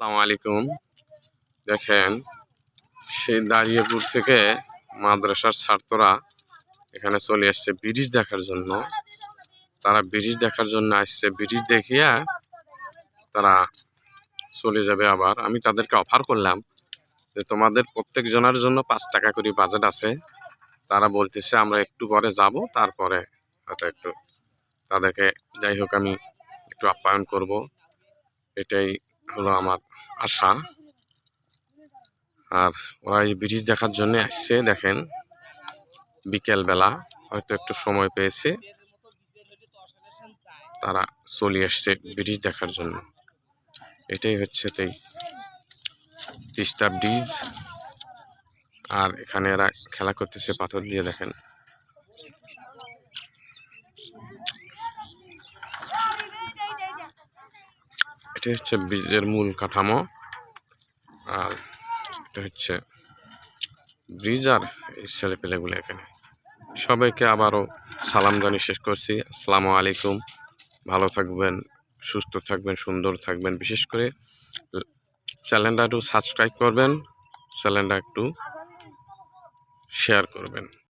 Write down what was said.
আসসালামু আলাইকুম। দেখেন, সেই দাঁড়িয়েপুর থেকে মাদ্রাসার ছাত্ররা এখানে চলে আসছে ব্রিজ দেখার জন্য। তারা ব্রিজ দেখার জন্য আসছে। ব্রিজ দেখিয়া তারা চলে যাবে আবার। আমি তাদেরকে অফার করলাম যে, তোমাদের প্রত্যেক জনের জন্য পাঁচ টাকা করে বাজেট আছে। তারা বলতেছে, আমরা একটু পরে যাব, তারপরে হয়তো একটু তাদেরকে, যাই হোক, আমি একটু আপ্যায়ন করব। এটাই হলো আমার আশা আর ওরা এই ব্রিজ দেখার জন্য আসছে, দেখেন। বিকেল বেলা হয়তো একটু সময় পেয়েছে। তারা চলে আসছে ব্রিজ দেখার জন্য। এটাই হচ্ছে তাই তিস্তা ব্রিজ। আর এখানে এরা খেলা করতেছে, পাথর দিয়ে, দেখেন। এটা হচ্ছে ব্রিজের মূল কাঠামো। আর এটা হচ্ছে ব্রিজ আর এই ছেলেপেলেগুলো এখানে। সবাইকে আবারও সালাম জানিয়ে শেষ করছি। আসসালামু আলাইকুম। ভালো থাকবেন, সুস্থ থাকবেন, সুন্দর থাকবেন। বিশেষ করে চ্যানেলটা একটু সাবস্ক্রাইব করবেন, চ্যানেলটা একটু শেয়ার করবেন।